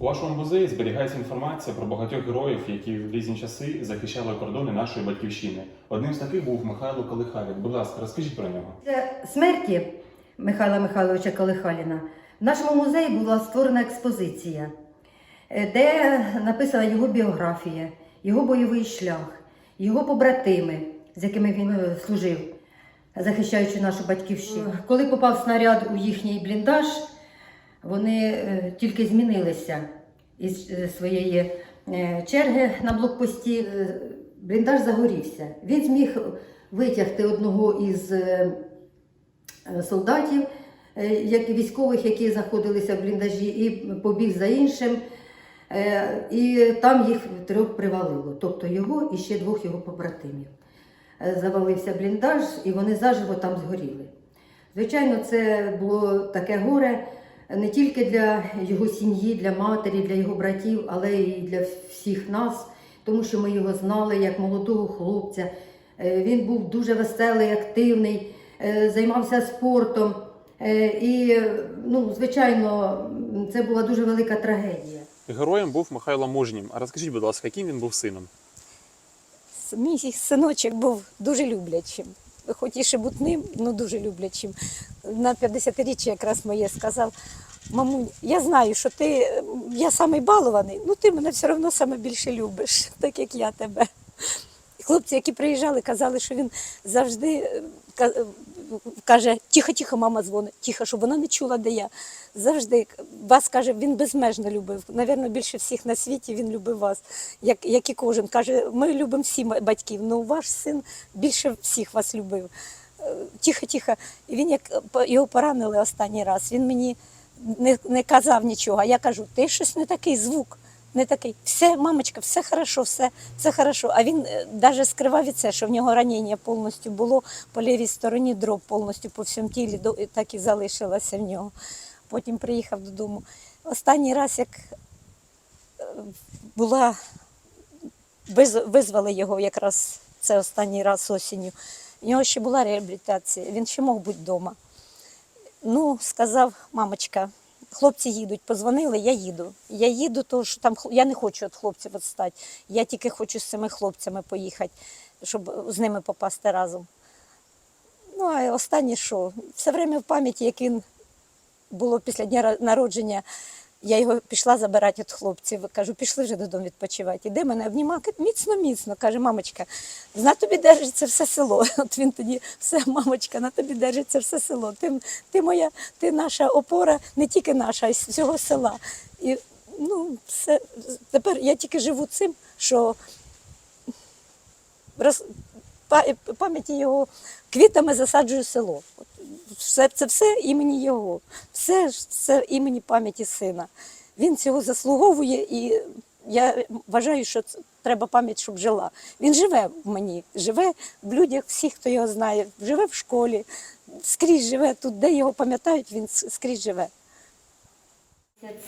У вашому музеї зберігається інформація про багатьох героїв, які в різні часи захищали кордони нашої батьківщини. Одним з таких був Михайло Калихалін. Будь ласка, розкажіть про нього. Після смерті Михайла Михайловича Калихаліна в нашому музеї була створена експозиція, е, де написана його біографія, його бойовий шлях, його побратими, з якими він е, служив, захищаючи нашу батьківщину. Коли попав снаряд у їхній бліндаж, вони е, тільки змінилися із е, своєї е, черги на блокпості. Бліндаж загорівся. Він зміг витягти одного із солдатів, військових, які знаходилися в бліндажі, і побіг за іншим. І там їх трьох привалило, тобто його і ще двох його побратимів. Завалився бліндаж, і вони заживо там згоріли. Звичайно, це було таке горе не тільки для його сім'ї, для матері, для його братів, але і для всіх нас, тому що ми його знали як молодого хлопця. Е, Він був дуже веселий, активний, е, займався спортом. Е, І, ну, звичайно, це була дуже велика трагедія. Героєм був Михайло Мужнім. А розкажіть, будь ласка, яким він був сином? Мій синочок був дуже люблячим. Хоч і шебутним, але дуже люблячим. На 50-річчя якраз моє сказав, мамунь, я знаю, що ти, я самий балований, ну ти мене все одно саме більше любиш, так як я тебе. Хлопці, які приїжджали, казали, що він завжди е, е, каже, тихо, тихо, мама дзвонить, тихо, щоб вона не чула, де я. Завжди вас каже, він безмежно любив. Навірно, більше всіх на світі він любив вас, як, як і кожен. Каже, ми любимо всі батьків, але ваш син більше всіх вас любив. Е, Тихо, тихо. І він як е, його поранили останній раз. Він мені не, не казав нічого. А я кажу, ти щось не такий звук. Не такий, все, мамочка, все хорошо, все, все хорошо. А він навіть скривав від це, що в нього ранення повністю було по лівій стороні, дроб повністю по всьому тілі, так і залишилося в нього. Потім приїхав додому. Останній раз, як е, була, виз- визвали його якраз це останній раз осінню. У нього ще була реабілітація, він ще мог бути вдома. Ну, сказав, мамочка, хлопці їдуть, позвонили, я їду. Я їду, тому що там я не хочу від хлопців відстати. Я тільки хочу з цими хлопцями поїхати, щоб з ними попасти разом. Ну, а останнє що? Все время в пам'яті, як він було після дня народження, я його пішла забирати від хлопців. Кажу, пішли вже додому відпочивати. Іде мене обнімав, міцно, міцно. Каже, мамочка, на тобі держиться все село. От він тоді, все, мамочка, на тобі держиться все село. Ти, ти моя, ти наша опора, не тільки наша, а й всього села. І ну, все, тепер я тільки живу цим, що роз, пам'яті його квітами засаджую село. Все, це все імені його, все це імені пам'яті сина. Він цього заслуговує, і я вважаю, що треба пам'ять, щоб жила. Він живе в мені, живе в людях, всіх, хто його знає, живе в школі, скрізь живе тут, де його пам'ятають, він скрізь живе.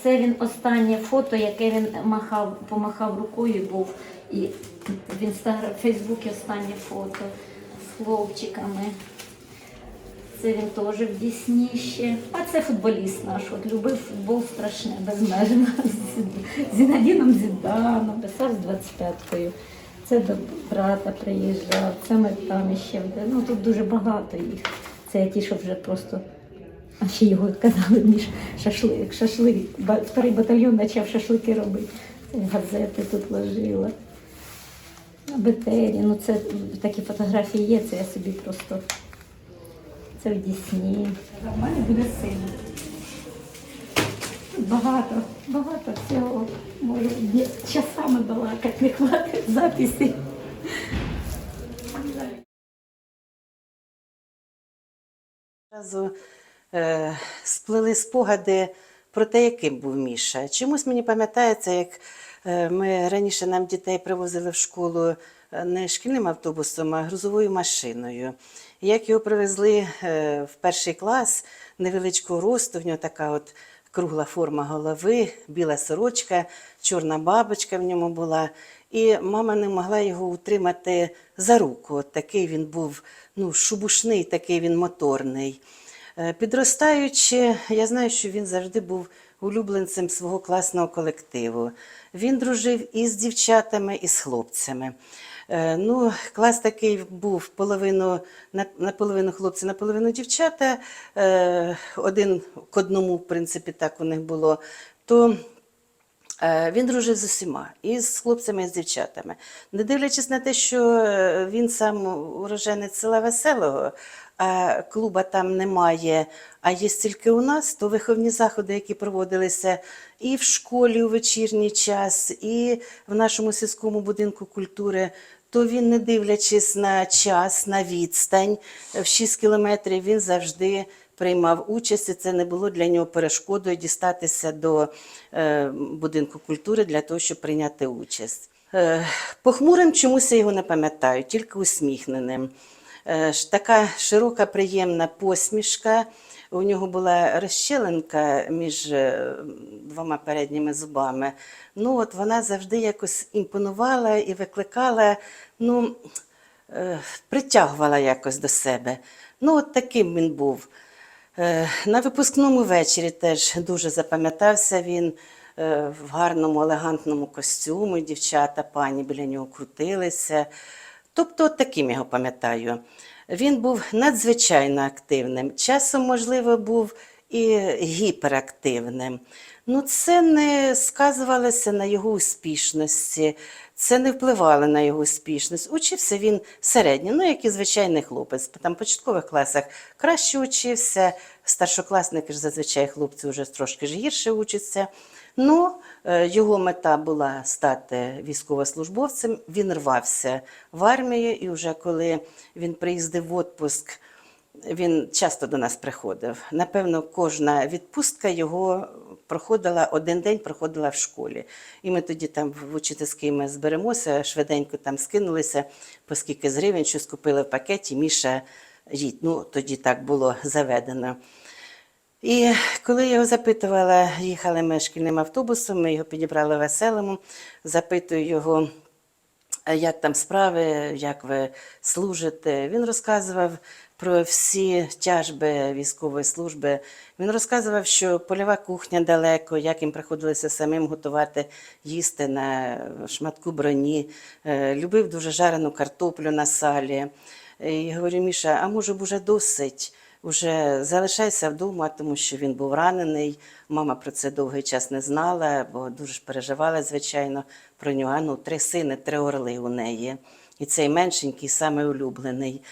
Це він останнє фото, яке він махав, помахав рукою був. І в інстаграм, Фейсбуці останнє фото з хлопчиками. Це він теж в Дісні. А це футболіст наш. От любив футбол страшне, безмежно. З Зінадіном Зіданом, писав з 25-кою. Це до брата приїжджав, це ми там ще. Ну тут дуже багато їх. Це ті, що вже просто а ще його казали між шашлик, шашлик. Старий батальйон почав шашлики робити. Газети тут ложила. Бетері. Ну це такі фотографії є, це я собі просто. Це в Дісні. У мене буде син. Багато, багато всього. Дні- часами балакати, не хватить записі. Одразу е, сплили спогади про те, яким був Міша. Чомусь мені пам'ятається, як е, ми раніше нам дітей привозили в школу не шкільним автобусом, а грузовою машиною. Як його привезли е, в перший клас невеличкого росту, в нього така от кругла форма голови, біла сорочка, чорна бабочка в ньому була. І мама не могла його утримати за руку. От такий він був ну, шубушний, такий він моторний. Е, Підростаючи, я знаю, що він завжди був улюбленцем свого класного колективу. Він дружив і з дівчатами, і з хлопцями. Е, Ну, клас такий був половину, на- наполовину хлопці, наполовину дівчата. Е, Один к одному, в принципі, так у них було. То Е, Він дружив з усіма, і з хлопцями, і з дівчатами. Не дивлячись на те, що він сам уроженець села Веселого, а клуба там немає, а є тільки у нас, то виховні заходи, які проводилися і в школі у вечірній час, і в нашому сільському будинку культури, то він, не дивлячись на час, на відстань в 6 кілометрів, він завжди приймав участь, і це не було для нього перешкодою дістатися до е, будинку культури для того, щоб прийняти участь. Е, похмурим чомусь я його не пам'ятаю, тільки усміхненим. Е, така широка, приємна посмішка. У нього була розщелинка між е, двома передніми зубами. Ну, от вона завжди якось імпонувала і викликала, ну, е, притягувала якось до себе. Ну, от таким він був. На випускному вечорі теж дуже запам'ятався він в гарному, елегантному костюмі. Дівчата, пані біля нього крутилися. Тобто, от таким його пам'ятаю. Він був надзвичайно активним. Часом, можливо, був і гіперактивним. Ну, це не сказувалося на його успішності, це не впливало на його успішність. Учився він середньо, ну, як і звичайний хлопець. Там в початкових класах краще учився, старшокласники ж зазвичай хлопці вже трошки ж гірше учаться. Ну, його мета була стати військовослужбовцем. Він рвався в армію, і вже коли він приїздив в відпуск, він часто до нас приходив. Напевно, кожна відпустка його проходила один день, проходила в школі. І ми тоді там в учительській ми зберемося, швиденько там скинулися, по скільки з гривень, щось купили в пакеті, Міша їдь. Ну, тоді так було заведено. І коли його запитувала, їхали ми шкільним автобусом, ми його підібрали веселому, запитую його, як там справи, як ви служите. Він розказував про всі тяжби військової служби. Він розказував, що польова кухня далеко, як їм приходилося самим готувати їсти на шматку броні. Е, Любив дуже жарену картоплю на салі. І говорю, Міша, а може б уже досить? Уже залишайся вдома, тому що він був ранений. Мама про це довгий час не знала, бо дуже ж переживала, звичайно, про нього. Ну, три сини, три орли у неї. І цей меншенький, самий улюблений.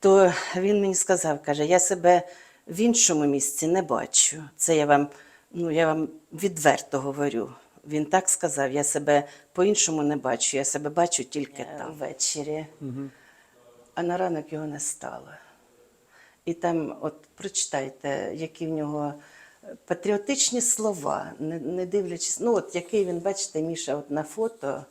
То він мені сказав, каже, я себе в іншому місці не бачу. Це я вам, ну, я вам відверто говорю. Він так сказав, я себе по-іншому не бачу, я себе бачу тільки там ввечері. А на ранок його не стало. І там, от прочитайте, які в нього е, патріотичні слова, не, не дивлячись, ну от який він, бачите, Міша, от на фото.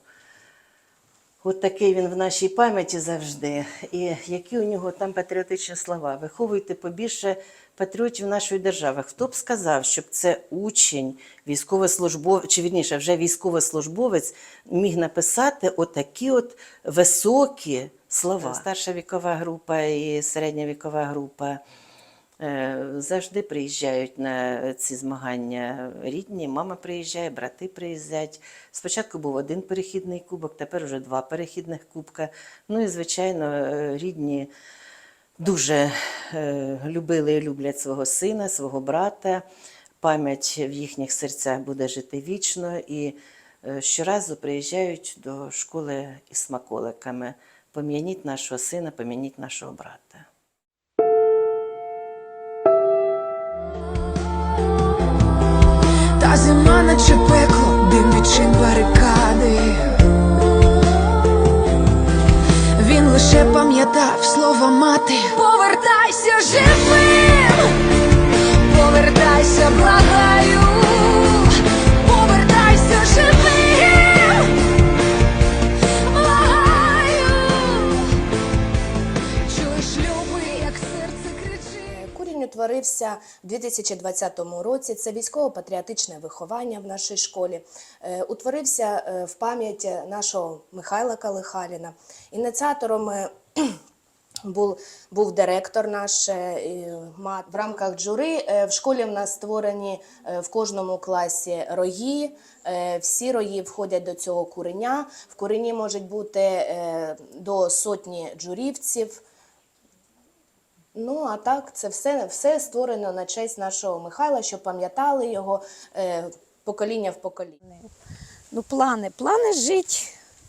От такий він в нашій пам'яті завжди. І які у нього там патріотичні слова. Виховуйте побільше патріотів нашої держави. Хто б сказав, щоб це учень, військовослужбовець, чи вірніше, вже військовослужбовець міг написати отакі от високі слова. Старша вікова група і середня вікова група. Е, Завжди приїжджають на ці змагання рідні, мама приїжджає, брати приїздять. Спочатку був один перехідний кубок, тепер вже два перехідних кубка. Ну і, звичайно, е, рідні дуже е, любили і люблять свого сина, свого брата. Пам'ять в їхніх серцях буде жити вічно. І щоразу приїжджають до школи із смаколиками. Пом'яніть нашого сина, пом'яніть нашого брата. Та зима наче пекло, дим відчин барикади. Він лише пам'ятав слова мати. Повертайся живим, повертайся, благаю, повертайся живим, Курінь утворився в 2020 році. Це військово-патріотичне виховання в нашій школі. Е, Утворився е, в пам'ять нашого Михайла Калихаліна. Ініціатором е, Був, був директор наш мат. в рамках джури. В школі в нас створені в кожному класі рої. Всі рої входять до цього куреня. В курені можуть бути до сотні джурівців. Ну, а так, це все, все створено на честь нашого Михайла, щоб пам'ятали його е, покоління в покоління. Ну, плани. Плани жити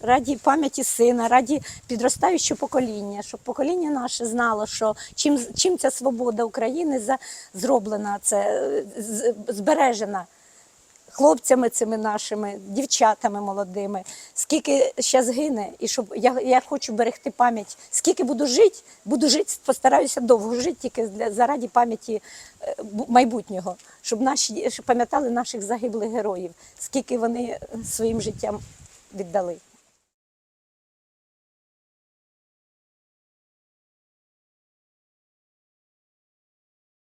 раді пам'яті сина, раді підростаючого покоління, щоб покоління наше знало, що чим, чим ця свобода України за, зроблена, це збережена хлопцями цими нашими, дівчатами молодими. Скільки ще згине, і щоб я, я хочу берегти пам'ять. Скільки буду жити, буду жити, постараюся довго жити тільки для заради пам'яті е, майбутнього, щоб наші щоб пам'ятали наших загиблих героїв, скільки вони своїм життям віддали.